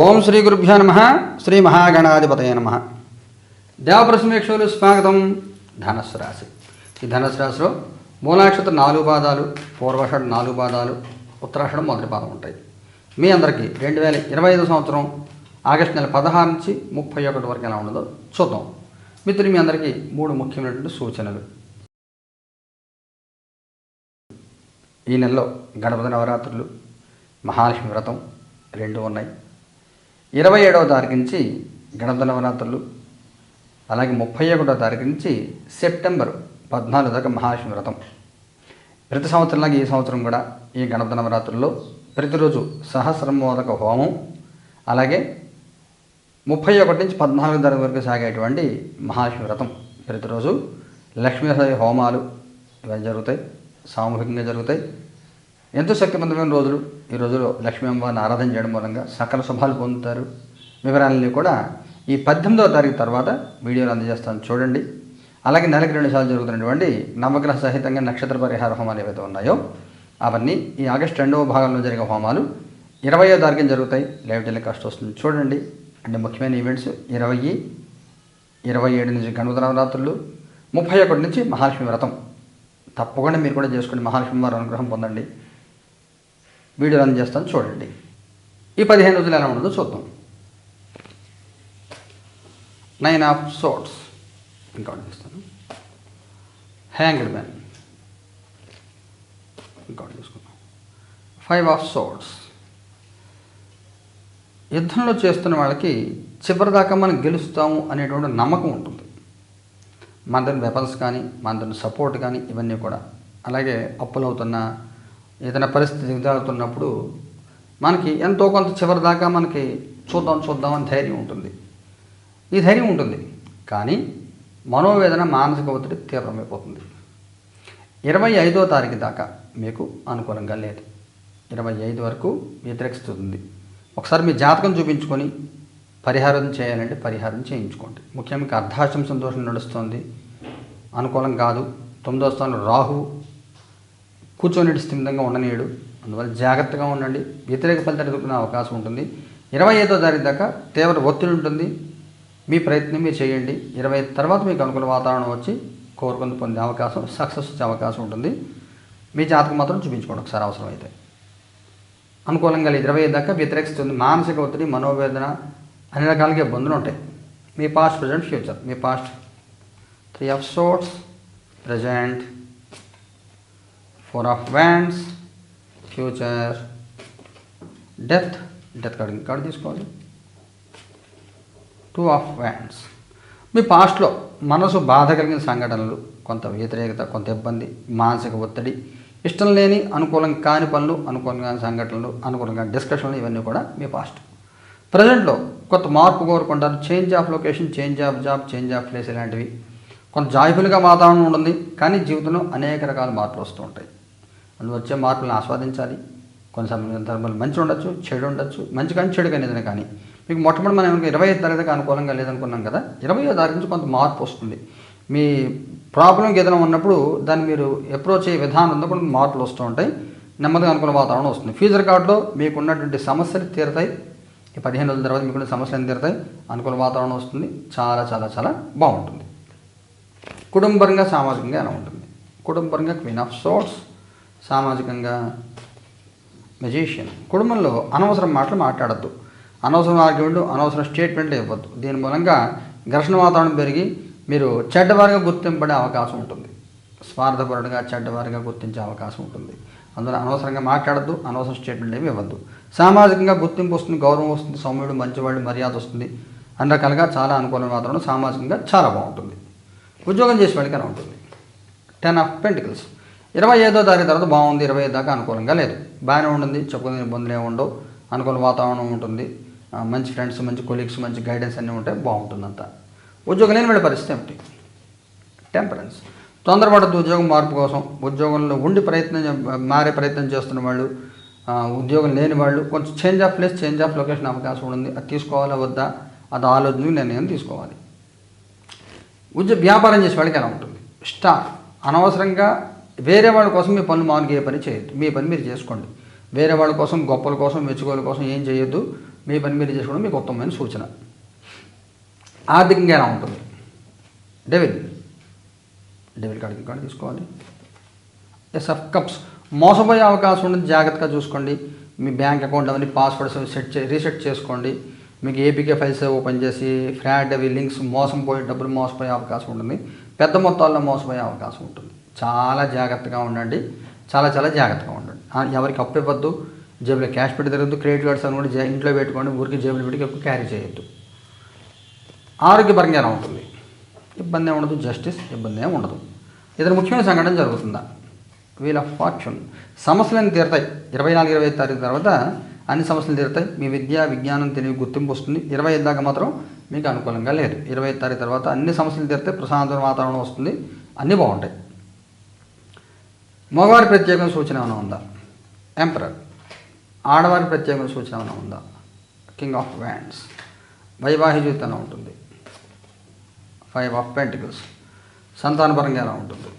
ఓం శ్రీ గురుభ్యో నమ శ్రీ మహాగణాధిపతయ నమ. దేవప్రసమేక్షలు స్వాగతం ధనస్సు రాశి. ఈ ధనస్సు రాశిలో మూలాక్షత నాలుగు పాదాలు పూర్వాషాఢ నాలుగు పాదాలు ఉత్తరాషడం మొదటి పాదం ఉంటాయి. మీ అందరికీ రెండు వేల ఇరవై ఐదు సంవత్సరం ఆగస్టు నెల పదహారు నుంచి ముప్పై ఒకటి వరకు ఎలా ఉండదో చూద్దాం. మిత్రులు మీ అందరికీ మూడు ముఖ్యమైనటువంటి సూచనలు. ఈ నెలలో గణపతి నవరాత్రులు మహాలక్ష్మి వ్రతం రెండు ఉన్నాయి. ఇరవై ఏడవ తారీఖు నుంచి గణపతి నవరాత్రులు అలాగే ముప్పై ఒకటో తారీఖు నుంచి సెప్టెంబర్ పద్నాలుగు దాకా మహాశివ్రతం ప్రతి సంవత్సరంలాగా ఈ సంవత్సరం కూడా ఈ గణపతి నవరాత్రుల్లో ప్రతిరోజు సహస్రమోదక హోమం అలాగే ముప్పై ఒకటి నుంచి పద్నాలుగు తారీఖు వరకు సాగేటువంటి మహాలక్ష్మి వ్రతం. ప్రతిరోజు లక్ష్మీదేవి హోమాలు ఇవన్నీ జరుగుతాయి సామూహికంగా జరుగుతాయి. ఎంతో శక్తివంతమైన రోజులు. ఈ రోజులో లక్ష్మీ అమ్మవారిని ఆరాధన చేయడం మూలంగా సకల శుభాలు పొందుతారు. వివరాలని కూడా ఈ పద్దెనిమిదవ తారీఖు తర్వాత వీడియోలు అందజేస్తాను. చూడండి. అలాగే నెలకి రెండు సార్లు జరుగుతున్నటువంటి నవగ్రహ సహితంగా నక్షత్ర పరిహార హోమాలు ఏవైతే ఉన్నాయో అవన్నీ ఈ ఆగస్టు రెండవ భాగంలో జరిగే హోమాలు ఇరవయో తారీఖున జరుగుతాయి. లైవ్ టెలికాస్ట్ వస్తుంది. చూడండి. అంటే ముఖ్యమైన ఈవెంట్స్ ఇరవై ఇరవై ఏడు నుంచి గణపతి నవరాత్రులు ముప్పై ఒకటి నుంచి మహాలక్ష్మి వ్రతం. తప్పకుండా మీరు కూడా చేసుకోండి మహాలక్ష్మి వారి అనుగ్రహం పొందండి. వీడియో రన్ చేస్తాను చూడండి. ఈ పదిహేను రోజులు ఎలా ఉండదో చూద్దాం. నైన్ ఆఫ్ సోట్స్ ఇంకా చేస్తాను. హ్యాంగ్డ్ మ్యాన్ ఇంకా చూసుకుందాం. ఫైవ్ ఆఫ్ సోట్స్ యుద్ధంలో చేస్తున్న వాళ్ళకి చివరిదాకా మనం గెలుస్తాము అనేటువంటి నమ్మకం ఉంటుంది. మన దగ్గర వెపన్స్ కానీ మన దగ్గర సపోర్ట్ కానీ ఇవన్నీ కూడా. అలాగే అప్పులు అవుతున్న ఏదైనా పరిస్థితి దిగజారుతున్నప్పుడు మనకి ఎంతో కొంత చివరి దాకా మనకి చూద్దాం చూద్దాం అని ధైర్యం ఉంటుంది. ఈ ధైర్యం ఉంటుంది. కానీ మనోవేదన మానసిక ఒత్తిడి తీవ్రమైపోతుంది. ఇరవై ఐదో తారీఖు దాకా మీకు అనుకూలంగా లేదు. ఇరవై ఐదు వరకు వ్యతిరేకిస్తుంది ఒకసారి మీ జాతకం చూపించుకొని పరిహారం చేయాలంటే పరిహారం చేయించుకోండి. ముఖ్యంగా అర్ధాశం సంతోషం నడుస్తుంది. అనుకూలం కాదు. తొమ్మిదో స్థానం రాహు. కూర్చొని స్థిమితంగా ఉండనీయడు. అందువల్ల జాగ్రత్తగా ఉండండి. వ్యతిరేక ఫలితాలు ఎదుర్కొనే అవకాశం ఉంటుంది. ఇరవై ఐదో తారీఖు దాకా తీవ్ర ఒత్తిడి ఉంటుంది. మీ ప్రయత్నం మీరు చేయండి. ఇరవై తర్వాత మీకు అనుకూల వాతావరణం వచ్చి కోరుకుంది పొందే అవకాశం సక్సెస్ వచ్చే అవకాశం ఉంటుంది. మీ జాతకం మాత్రం చూపించుకోండి. ఒకసారి అవసరమైతే. అనుకూలంగా లేదు. ఇరవై ఐదు దాకా వ్యతిరేకిస్తుంది. మానసిక ఒత్తిడి మనోవేదన అన్ని రకాలుగా ఇబ్బందులు ఉంటాయి. మీ past present future me past three of swords present four of wands future death death card card తీసుకోవాలి. టూ ఆఫ్ వ్యాండ్స్ మీ పాస్ట్లో మనసు బాధ కలిగిన సంఘటనలు కొంత వ్యతిరేకత కొంత ఇబ్బంది మానసిక ఒత్తిడి ఇష్టం లేని అనుకూలం కాని పనులు అనుకూలంగా కాని సంఘటనలు అనుకూలంగా డిస్కషన్లు ఇవన్నీ కూడా మీ పాస్ట్ ప్రజెంట్లో కొంత మార్పు కోరుకుంటారు. Change of location change of job change of place ఇలాంటివి. కొంత జాయిఫుల్గా వాతావరణం ఉంటుంది కానీ జీవితంలో అనేక రకాల మార్పులు వస్తూ ఉంటాయి. వాళ్ళు వచ్చే మార్పులను ఆస్వాదించాలి. కొన్ని సందర్భాలు మంచి ఉండొచ్చు చెడు ఉండొచ్చు మంచి కానీ చెడు కానీ ఏదైనా కానీ. మీకు మొట్టమొదటి మనం ఇరవై ఐదు తారీఖు అనుకూలంగా లేదనుకున్నాం కదా ఇరవై ఐదు తారీఖు నుంచి కొంత మార్పు వస్తుంది. మీ ప్రాబ్లంకి ఏదైనా ఉన్నప్పుడు దాన్ని మీరు అప్రోచ్ అయ్యే విధానం ఉందో కొంత మార్పులు వస్తూ ఉంటాయి. నెమ్మదిగా అనుకూల వాతావరణం వస్తుంది. ఫ్యూచర్ కార్డులో మీకు ఉన్నటువంటి సమస్యలు తీరుతాయి. ఈ పదిహేను రోజుల తర్వాత మీకు సమస్యలు తీరుతాయి అనుకూల వాతావరణం వస్తుంది. చాలా చాలా చాలా బాగుంటుంది. కుటుంబరంగా సామాజికంగా ఎలా ఉంటుంది? కుటుంబరంగా క్వీన్ ఆఫ్ సోర్ట్స్ సామాజికంగా మెజీషియన్ కుటుంబంలో అనవసరం మాటలు మాట్లాడద్దు. అనవసరం ఆర్గ్యుమెంట్ అనవసరం స్టేట్మెంట్లు ఇవ్వద్దు. దీని మూలంగా ఘర్షణ వాతావరణం పెరిగి మీరు చెడ్డవారిగా గుర్తింపడే అవకాశం ఉంటుంది. స్వార్థపరుడుగా చెడ్డవారిగా గుర్తించే అవకాశం ఉంటుంది. అందులో అనవసరంగా మాట్లాడద్దు అనవసరం స్టేట్మెంట్ ఏమి ఇవ్వద్దు. సామాజికంగా గుర్తింపు వస్తుంది గౌరవం వస్తుంది సౌమ్యుడు మంచివాడు మర్యాద వస్తుంది. అన్ని రకాలుగా చాలా అనుకూలమైన వాతావరణం సామాజికంగా చాలా బాగుంటుంది. ఉద్యోగం చేసే వాళ్ళకి అలా ఉంటుంది. టెన్ ఆఫ్ పెంటికల్స్ ఇరవై ఐదో తారీఖు తర్వాత బాగుంది ఇరవై ఐదు దాకా అనుకూలంగా లేదు. బాగానే ఉంటుంది చెప్పుకునే ఇబ్బందులు ఏమి ఉండవు. అనుకూల వాతావరణం ఉంటుంది. మంచి ఫ్రెండ్స్ మంచి కొలీగ్స్ మంచి గైడెన్స్ అన్నీ ఉంటే బాగుంటుంది ఉద్యోగం లేని వాళ్ళ పరిస్థితి ఏమిటి? టెంపరెన్స్ తొందరపడద్దు ఉద్యోగం మార్పు కోసం ఉద్యోగంలో ఉండి ప్రయత్నం చే- మారే ప్రయత్నం చేస్తున్న వాళ్ళు ఉద్యోగం లేని వాళ్ళు కొంచెం change of place change of location అవకాశం ఉంది అది తీసుకోవాలా వద్దా? అది ఆలోచన నిర్ణయం తీసుకోవాలి. ఉద్యోగ వ్యాపారం చేసే వాళ్ళకి ఎలా ఉంటుంది? స్టాఫ్ అనవసరంగా వేరే వాళ్ళ కోసం మీ పనులు మామూలుగా ఏ పని చేయొద్దు. మీ పని మీరు చేసుకోండి. వేరే వాళ్ళ కోసం గొప్పల కోసం మెచ్చుకోల కోసం ఏం చేయొద్దు. మీ పని మీరు చేసుకోవడం మీకు ఉత్తమమైన సూచన. ఆర్థికంగా ఎలా ఉంటుంది? డెవిల్. డెవిల్ కాడికి కార్డు తీసుకోవాలి. ఎస్ ఆఫ్ కప్స్ మోసపోయే అవకాశం ఉంటుంది జాగ్రత్తగా చూసుకోండి. మీ బ్యాంక్ అకౌంట్ అవన్నీ పాస్వర్డ్స్ సెట్ చే రీసెట్ చేసుకోండి. మీకు ఏపీకే ఫైల్స్ ఓపెన్ చేసి ఫ్రాడ్ అవి లింక్స్ మోసం పోయే డబ్బులు మోసపోయే అవకాశం ఉంటుంది. పెద్ద మొత్తాల్లో మోసపోయే అవకాశం ఉంటుంది. చాలా జాగ్రత్తగా ఉండండి. చాలా చాలా జాగ్రత్తగా ఉండండి. ఎవరికి అప్పు ఇవ్వద్దు. జేబులో క్యాష్ పెట్టి తిరగద్దు క్రెడిట్ కార్డ్స్ అని కూడా జే- ఇంట్లో పెట్టుకోండి. ఊరికి జేబులో పెట్టి ఎక్కువ క్యారీ చేయొద్దు. ఆరోగ్యపరంగా ఎలా ఉంటుంది? ఇబ్బంది ఉండదు. జస్టిస్ ఇబ్బంది ఏమి ఉండదు. ఇతర ముఖ్యమైన సంఘటన జరుగుతుందా? Wheel of fortune. సమస్యలను తీరుతాయి. ఇరవై నాలుగు ఇరవై ఐదు తారీఖు తర్వాత అన్ని సమస్యలు తీరుతాయి. మీ విద్య విజ్ఞానం తెలివి గుర్తింపు వస్తుంది. ఇరవై ఐదు దాకా మాత్రం మీకు అనుకూలంగా లేదు. ఇరవై ఐదు తారీఖు తర్వాత అన్ని సమస్యలు తీరితే ప్రశాంతమైన వాతావరణం వస్తుంది. అన్నీ బాగుంటాయి. మగవారి ప్రత్యేకమైన సూచన ఏమైనా ఉందా? ఎంపరర్ ఆడవారి ప్రత్యేకమైన సూచన ఏమైనా ఉందా? కింగ్ ఆఫ్ వ్యాండ్స్ వైవాహిక జీవితం ఉంటుంది? ఫైవ్ ఆఫ్ పెంటికల్స్ సంతానపరంగా ఎలా ఉంటుంది?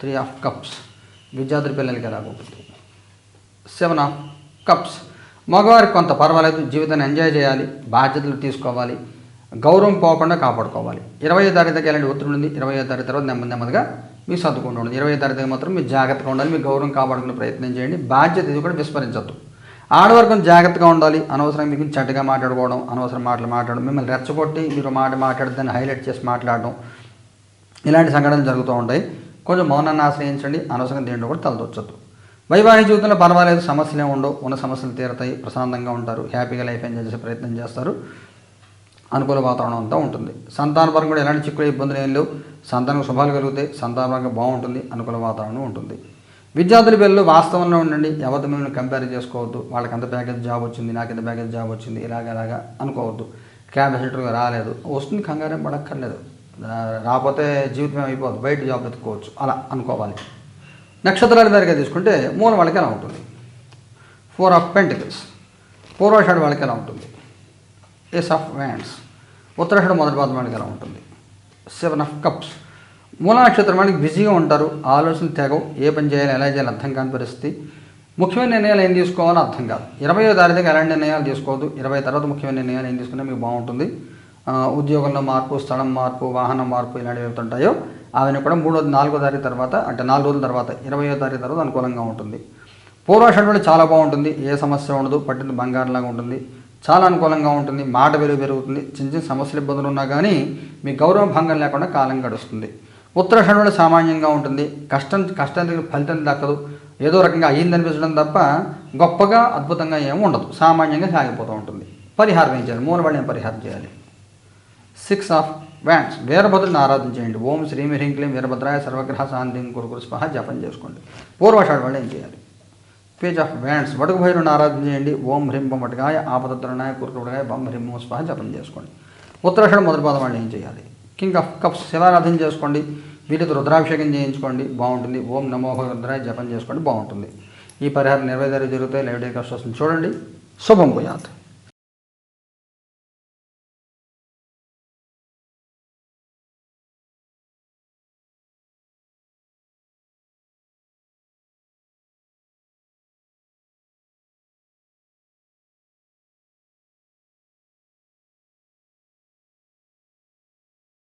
త్రీ ఆఫ్ కప్స్ విద్యార్థుల పిల్లలకి ఎలా ఉంటుంది? సెవెన్ ఆఫ్ కప్స్ మగవారికి కొంత పర్వాలేదు జీవితాన్ని ఎంజాయ్ చేయాలి బాధ్యతలు తీసుకోవాలి గౌరవం పోకుండా కాపాడుకోవాలి. ఇరవై ఐదు తారీఖు దగ్గర ఎలాంటి ఒత్తిడి ఉంది ఇరవై ఐదు తారీఖు తర్వాత నెమ్మది నెమ్మదిగా మీరు సర్దుకుంటూ ఉండండి. ఇరవై తరగతి తారీఖు మాత్రం మీరు జాగ్రత్తగా ఉండాలి మీ గౌరవం కాపాడుకునే ప్రయత్నం చేయండి. బాధ్యత ఇది కూడా విస్మరించద్దు. ఆడవర్గం జాగ్రత్తగా ఉండాలి అనవసరం మీకు చెడ్డగా మాట్లాడుకోవడం అనవసరం మాటలు మాట్లాడడం మిమ్మల్ని రెచ్చగొట్టి మీరు మాట మాట్లాడి దాన్ని హైలైట్ చేసి మాట్లాడడం ఇలాంటి సంఘటనలు జరుగుతూ ఉంటాయి. కొంచెం మౌనాన్ని ఆశ్రయించండి అనవసరం దేంట్లో కూడా తలదొచ్చద్దు. వైవాహిక జీవితంలో పర్వాలేదు సమస్యలు ఉండవు. ఉన్న సమస్యలు తీరుతాయి ప్రశాంతంగా ఉంటారు హ్యాపీగా లైఫ్ ఎంజాయ్ చేసే ప్రయత్నం చేస్తారు. అనుకూల వాతావరణం అంతా ఉంటుంది. సంతానపరంగా కూడా ఎలాంటి చిక్కులు ఇబ్బందులు ఏం లేవు. సంతానం శుభాలు కలుగుతాయి. సంతానపరంగా బాగుంటుంది. అనుకూల వాతావరణం ఉంటుంది. విద్యార్థుల పిల్లలు వాస్తవంలో ఉండండి. ఎవరితో మిమ్మల్ని కంపేర్ చేసుకోవద్దు. వాళ్ళకి అంత ప్యాకేజ్ జాబ్ వచ్చింది నాకు ఎంత ప్యాకేజ్ జాబ్ వచ్చింది ఇలాగ ఇలాగా అనుకోవద్దు. క్యాబినెటర్గా రాలేదు. వస్తుంది కంగారేం పడక్కర్లేదు. రాకపోతే జీవితం అయిపోదు బయట జాబ్ ఎత్తుకోవచ్చు అలా అనుకోవాలి. నక్షత్రాల వారిగా తీసుకుంటే మూల వాళ్ళకి ఎలా ఉంటుంది? ఫోర్ ఆఫ్ పెంటికల్స్ పూర్వాషాఢ వాళ్ళకి ఎలా ఉంటుంది? ఏస్ ఆఫ్ వ్యాండ్స్ ఉత్తరాషాఢ మొదటి పాదం మనకి ఎలా ఉంటుంది? సెవెన్ ఆఫ్ కప్స్ మూల నక్షత్రం వాళ్ళకి బిజీగా ఉంటారు ఆలోచనలు తెగవు ఏ పని చేయాలి ఎలా చేయాలి అర్థం కాని పరిస్థితి. ముఖ్యమైన నిర్ణయాలు ఏం తీసుకోవాలో అర్థం కాదు. ఇరవయో తారీఖు ఎలాంటి నిర్ణయాలు తీసుకోవద్దు. ఇరవై తర్వాత ముఖ్యమైన నిర్ణయాలు ఏం తీసుకున్నా మీకు బాగుంటుంది. ఉద్యోగంలో మార్పు స్థలం మార్పు వాహనం మార్పు ఇలాంటివి ఏవైతే ఉంటాయో అవన్నీ కూడా మూడో నాలుగో తారీఖు తర్వాత అంటే నాలుగు రోజుల తర్వాత ఇరవయో తారీఖు తర్వాత అనుకూలంగా ఉంటుంది. పూర్వాషాఢ కూడా చాలా బాగుంటుంది. ఏ సమస్య ఉండదు పట్టిన బంగారంలాగా ఉంటుంది. చాలా అనుకూలంగా ఉంటుంది మాట విలువ పెరుగుతుంది చిన్న చిన్న సమస్యలు ఇబ్బందులు ఉన్నా కానీ మీ గౌరవ భంగం లేకుండా కాలం గడుస్తుంది. ఉత్తరాషాఢ సామాన్యంగా ఉంటుంది కష్టం కష్టానికి ఫలితం దక్కదు ఏదో రకంగా అయ్యిందనిపించడం తప్ప గొప్పగా అద్భుతంగా ఏమి ఉండదు సామాన్యంగా సాగిపోతూ ఉంటుంది. పరిహారం ఏం చేయాలి? మూలబడి పరిహారం చేయాలి? సిక్స్ ఆఫ్ వ్యాండ్స్ వీరభద్రుని ఆరాధన చేయండి. ఓం శ్రీమి హ్రీం క్లీం వీరభద్రాయ సర్వగ్రహ శాంతిం కురుకురు స్పహ జపం చేసుకోండి. పూర్వాషాఢ వాళ్ళు ఏం చేయాలి? పేజ్ ఆఫ్ వ్యాండ్స్ వడుగు భైరుని ఆరాధన చేయండి. ఓం హ్రీం బొమ్మటగాయ ఆపదత్రణాయ కురుకురుగాయ బొమ్మ హ్రీం స్పహ జపం చేసుకోండి. ఉత్తరాషాఢ మొదటి పాదం వాళ్ళు ఏం చేయాలి? కింగ్ ఆఫ్ కప్స్ శివారాధన చేసుకోండి. వీటితో రుద్రాభిషేకం చేయించుకోండి. బాగుంటుంది. ఓం నమో రుద్రాయ జపం చేసుకోండి. బాగుంటుంది. ఈ పరిహారం నిర్వహించారు జరుగుతాయి. లైవ్ డే కష్టం చూడండి. శుభం పోయాత్